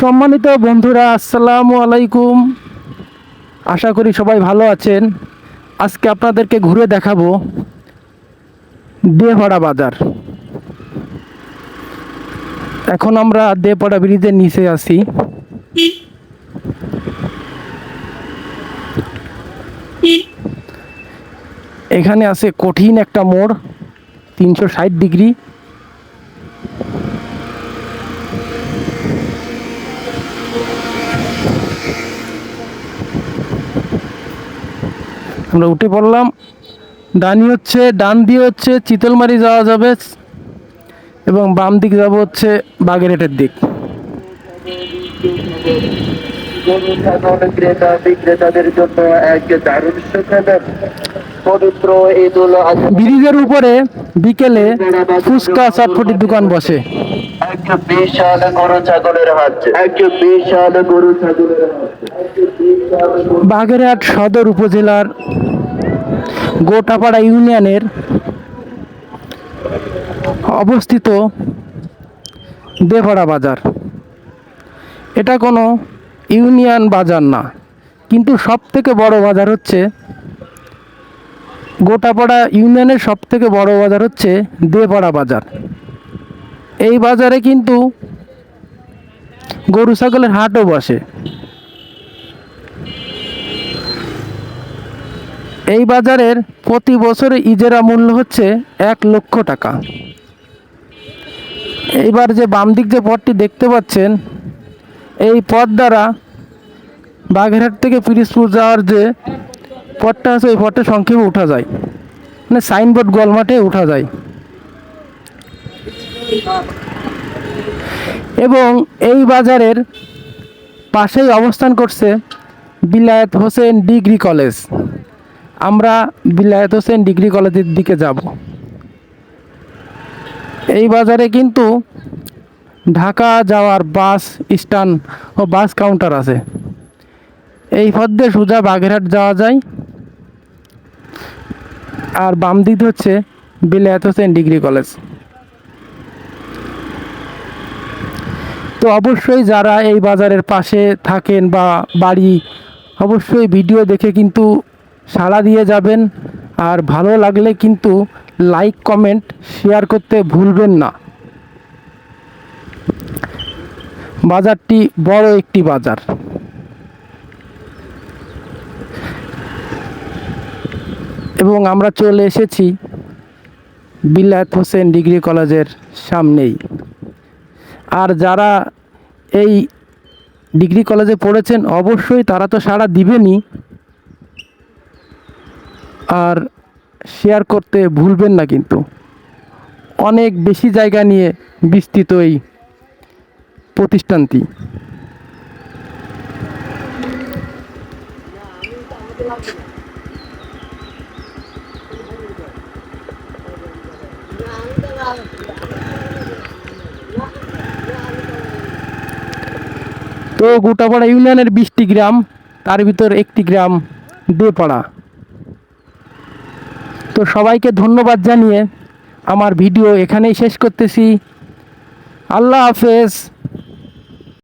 সম্মানিত বন্ধুরা, আসসালামু আলাইকুম। আশা করি সবাই ভালো আছেন। আজকে আপনাদেরকে ঘুরে দেখাবো দেহপাড়া বাজার। এখন আমরা দেহপাড়া ব্রিজের নিচে আছি। এখানে আছে কঠিন একটা মোড়, তিনশো ষাট ডিগ্রি। আমরা উঠে পড়লাম। ডানি হচ্ছে ডান দিয়ে হচ্ছে চিতলমারি যাওয়া যাবে এবং বাম দিক যাব হচ্ছে বাগেরহাটের দিক। ব্রিজের উপরে বিকেলে ফুচকা চটফটির দোকান বসে। এক বিশাল গরু ছাগলের হাট। এক বিশাল গরু ছাগলের হাট। গরু- বাগেরহাট সদর উপজেলার গোটাপাড়া ইউনিয়নের অবস্থিত দেপাড়া বাজার। এটা কোনো ইউনিয়ন বাজার না, কিন্তু সব থেকে বড় বাজার হচ্ছে গোটাপাড়া ইউনিয়নের সব থেকে বড় বাজার হচ্ছে দেপাড়া বাজার। এই বাজারে কিন্তু গরু, ছাগলের হাটও বসে। এই বাজারের প্রতি বছরে ইজেরা মূল্য হচ্ছে এক লক্ষ টাকা। এইবার যে বাম দিক যে পথটি দেখতে পাচ্ছেন, এই পথ দ্বারা বাঘেরহাট থেকে পিরিজপুর যাওয়ার যে পথটা আছে, ওই পথটা সংক্ষেপে উঠা যায়। মানে সাইনবোর্ড গোলমাঠে উঠা যায়। এবং এই বাজারের পাশেই অবস্থান করছে বিলায়েত হোসেন ডিগ্রি কলেজ। আমরা বিলায়েত হোসেন ডিগ্রি কলেজের দিকে যাব। এই বাজারে কিন্তু ঢাকা যাওয়ার বাস স্ট্যান্ড ও বাস কাউন্টার আছে। এই পথ দিয়ে সোজা বাগেরহাট যাওয়া যায়। আর বাম দিক হচ্ছে বিলায়েত হোসেন ডিগ্রি কলেজ। তো অবশ্যই যারা এই বাজারের পাশে থাকেন বা বাড়ি, অবশ্যই ভিডিও দেখে কিন্তু সাড়া দিয়ে যাবেন। আর ভালো লাগলে কিন্তু লাইক কমেন্ট শেয়ার করতে ভুলবেন না। বাজারটি বড় একটি বাজার। এবং আমরা চলে এসেছি বিলায়ত হোসেন ডিগ্রি কলেজের সামনেই। আর যারা এই ডিগ্রি কলেজে পড়েছেন, অবশ্যই তারা তো সাড়া দিবেনই। আর শেয়ার করতে ভুলবেন না কিন্তু। অনেক বেশি জায়গা নিয়ে বিস্তৃত এই প্রতিষ্ঠানটি। তো গোটাপাড়া ইউনিয়নের বিশটি গ্রাম, তার ভিতর একটি গ্রাম দেপাড়া। তো সবাইকে ধন্যবাদ জানিয়ে আমার ভিডিও এখানেই শেষ করতেছি। আল্লাহ হাফেজ।